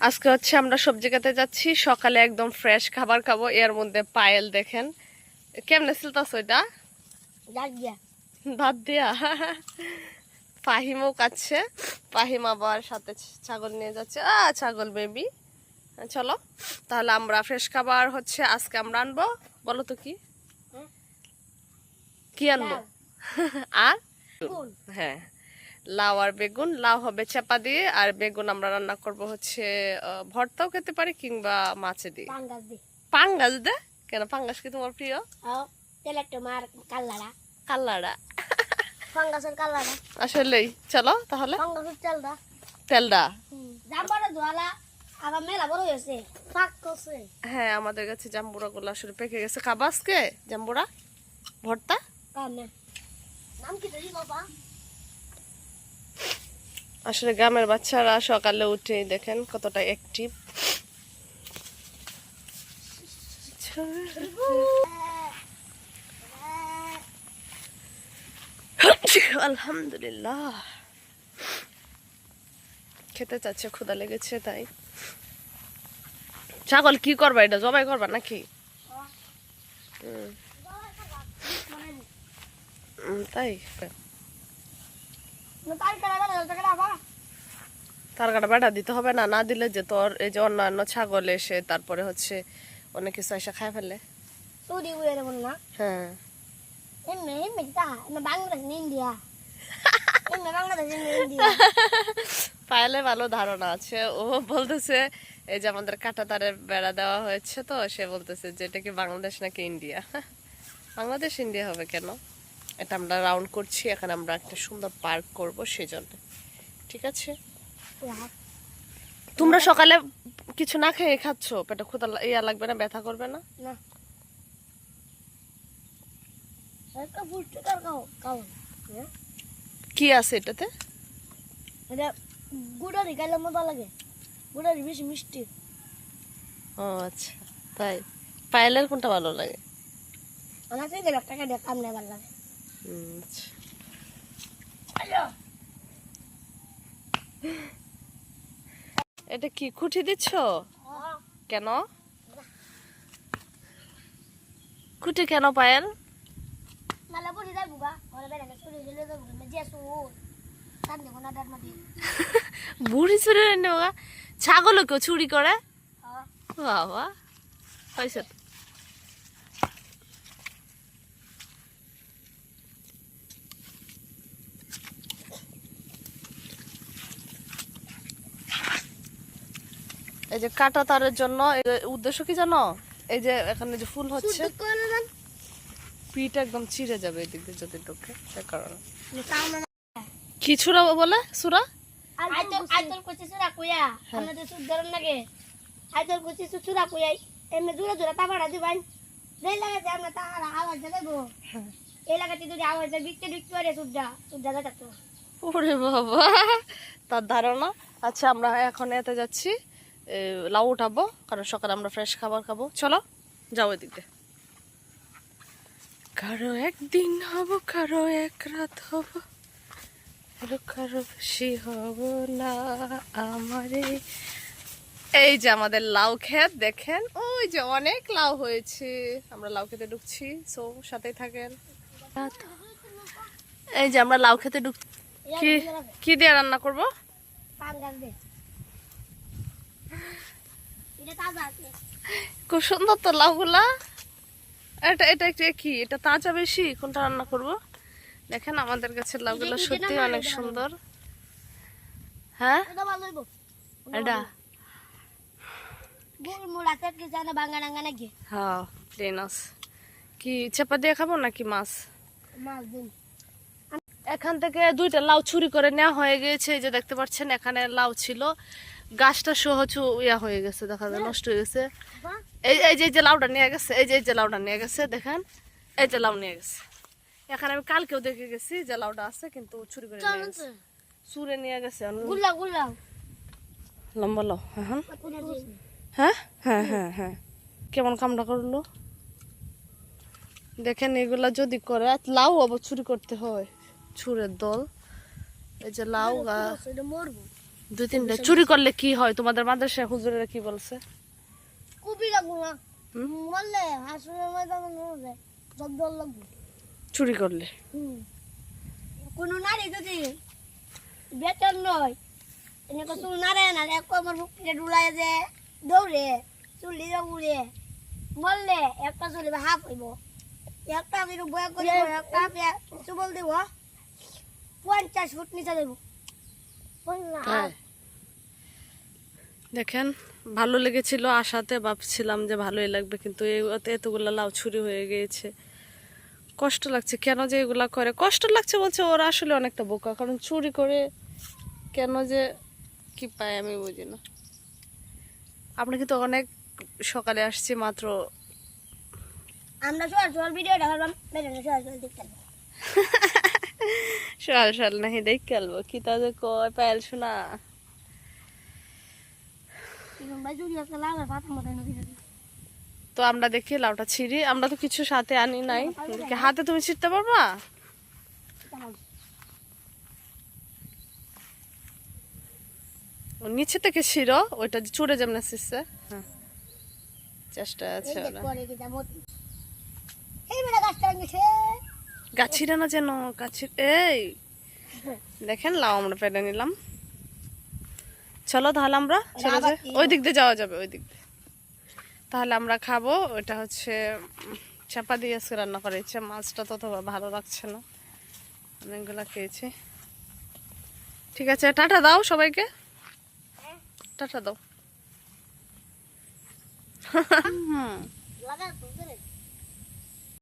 আজকে হচ্ছে আমরা সবজি খেতে যাচ্ছি সকালে একদম ফ্রেশ খাবার খাব এর মধ্যে পায়েল দেখেন। কেমনে ছিলতাছ ওইটা? দিয়া। ভাত দিয়া? ফাহিমও কাচ্ছে ফাহিম আবার সাথে ছাগল নিয়ে যাচ্ছে। আ ছাগল বেবি চলো তাহলে আমরা ফ্রেশ খাবার হচ্ছে আজকে আমরা আনব। বলো তো কি? কি আনব? আর? হ্যাঁ। লাউ আর বেগুন। লাউ হবে চাপা দিয়ে আর বেগুন আমরা রান্না করব হচ্ছে ভর্তাও খেতে পারি কিংবা মাছে দিয়ে। পাঙ্গাস দে? কেন পাঙ্গাস কি তোমার প্রিয়? তোমার কাল্লাড়া কাল্লাড়া ফাঙ্গাসের কাল্লাড়া আসলেই। চলো তাহলে। তেলডা জাম্বারে ধোয়ালা আবার মেলা বড় হয়েছে ফাঁক করছে। হ্যাঁ আমাদের কাছে জাম্বুরা গুলো আসলে পেকে গেছে। খাবা আজকে জাম্বুরা ভর্তা? নাম? কি বাবা আসলে গ্রামের বাচ্চারা সকালে উঠে দেখেন কতটা অ্যাক্টিভ আলহামদুলিল্লাহ। খেতে চাচ্ছে ক্ষুদা লেগেছে তাই। ছাগল কি করবা এটা, জবাই করবা নাকি? তাই তাই করা গেল টাকা বাবা তার কাটা বেটা দিতে হবে না না দিলে যে তোর এই যে অন্যান্য ছাগল এসে তারপরে হচ্ছে অনেক কিছু এসে খায় ফেলে। হ্যাঁ। পায়েলে ভালো ধারণা আছে। ও বলতেছে এই যে আমাদের কাটা তারের বেড়া দেওয়া হয়েছে তো সে বলতেছে যে এটা কি বাংলাদেশ নাকি ইন্ডিয়া? বাংলাদেশ ইন্ডিয়া হবে কেন? এটা আমরা রাউন্ড করছি এখানে আমরা একটা সুন্দর পার্ক করব সেজন্য। ঠিক আছে? তোমরা সকালে কিছু না খেয়ে খাচ্ছ? পেটে ক্ষুদা ইয়া লাগবে না ব্যথা করবে না? একটা হ্যাঁ? কি আছে এটাতে? এটা গুড়ারি খাইলে মজা লাগে। গুড়ারি বেশি মিষ্টি। ও আচ্ছা। তাই। পায়েলের কোনটা ভালো লাগে? আমার থেকে দিয়ে কাম নেবার লাগে। হুম, আচ্ছা। এটা কি খুঁটি দিচ্ছ? কেন? খুঁটি কেন পায়েল? বুড়ি চুরি নেওয়া ছাগলও চুরি করে? বাবা হয়েছে এই যে কাটা তারের জন্য উদ্দেশ্য কি জানো? এই যে এখানে যে ফুল হচ্ছে পিঠ একদম চিড়ে যাবে এদিক দিয়ে যদি ঢোকে সে কারণে। কি ছুরা বলে সুরা? আইতল আইতল সুরা কইয়া। আমাদের সুদ ধরন লাগে আইতল কইছে সুরা কইয়া। এমনি যেই লাগাতে আমরা আওয়াজ দেবো। এই লাগাতে যদি আওয়াজ দেয় বিকতে বিকতে পারে সুদা সুদা দেখাতো ওরে বাবা তার ধারণা। আচ্ছা আমরা এখন এতে যাচ্ছি। লাউ উঠাবো, কারণ সকালে আমরা ফ্রেশ খাবার খাব। চলো, যাও এদিকে। কারও একদিন হব, কারও এক রাত হব কারও বেশি হব না আমারে। এই যে আমাদের লাউ খেত দেখেন, ওই যে অনেক লাউ হয়েছে। আমরা লাউ খেতে ঢুকছি, সো সাথেই থাকেন। এই যে আমরা লাউ খেতে ঢুক কি কি দিয়ে রান্না করব পাঙ্গাস দে এটা তাজা আছে খুব সুন্দর তো লাউগুলা। এটা এটা একটু কি? এটা তাজা বেশি? কোনটা রান্না করব? দেখেন আমাদের কাছে লাউগুলো সত্যি অনেক সুন্দর। হ্যাঁ? এটা হ্যাঁ প্লেনাস কি চেপা দিয়ে খাব নাকি মাছ? মাছ এখান থেকে দুইটা লাউ চুরি করে নেওয়া হয়ে গিয়েছে। এই যে দেখতে পাচ্ছেন এখানে লাউ ছিল। গাছটা সহ চু- ইয়া হয়ে গেছে দেখা যায় নষ্ট হয়ে গেছে। এই এই যে এই যে লাউটা নিয়ে গেছে এই যে এই যে লাউটা নিয়ে গেছে দেখেন এই যে লাউ নিয়ে গেছে। এখানে আমি কালকেও দেখে গেছি যে লাউটা আছে কিন্তু চুরি করে নিয়ে গেছে। চুরে নিয়ে গেছে লম্বা লাউ হ্যাঁ হ্যাঁ। হ্যাঁ হ্যাঁ হ্যাঁ কেমন কামটা করল? দেখেন এগুলা যদি করে লাউ আবার চুরি করতে হয়। ছুরের দল। এই যে লাউ গাছ মরবো। দুই তিনটা চুরি করলে কি হয়? তোমাদের মাদ্রাসা হুজুরেরা কি বলছে? না হুম? বললে হাসুরের ময়দান মনে জব্দল লাগবো। চুরি করলে? কোনো নারী যদি বেতন নয় এনেকে চুল নারে না এক কমর মুখে ডুলাই যে দৌড়ে চুলি উড়ে। বললে একটা চুলি হাফ হইব। একটা কিন্তু বয়া করিব একটা চুবল দিব। পঞ্চাশ ফুট নিচে দেব? দেখেন ভালো লেগেছিল আশাতে ভাবছিলাম যে ভালোই লাগবে কিন্তু এতে এতগুলো লাউ ছুরি হয়ে গিয়েছে। কষ্ট লাগছে কেন যে এগুলা করে? কষ্ট লাগছে বলছে ওরা আসলে অনেকটা বোকা কারণ চুরি করে কেন যে কি পায় আমি বুঝি না। আমরা কিন্তু অনেক সকালে আসছি মাত্র। আমরা ভিডিও দেখালাম দেখতে। সকাল সকাল নাহি দেখ খেলব কি তা যে কয় পায়েল শোনা তো আমরা দেখি লাউটা ছিঁড়ি। আমরা তো কিছু সাথে আনি নাই। হাতে তুমি ছিঁড়তে পারবা? নিচে থেকে ছিঁড়ো ওইটা চুড়ে যেমন ছিঁড়ছে হ্যাঁ। চেষ্টা আছে ওরা। পরে কি যাব এই বেটা গাছটা গেছে গাছ ছিঁড়ে না যেন গাছ ছিঁড়ে- এই দেখেন লাউ আমরা পেরে নিলাম। চলো তাহলে আমরা চলে যাই। ওই দিক দিয়ে যাওয়া যাবে ওই দিক দিয়ে। তাহলে আমরা খাব ওটা হচ্ছে চাপা দিয়ে আজকে রান্না করা ইচ্ছে মাছটা তত ভালো লাগছে না। অনেকগুলো খেয়েছি। ঠিক আছে টাটা দাও সবাইকে। টাটা দাও। হুম।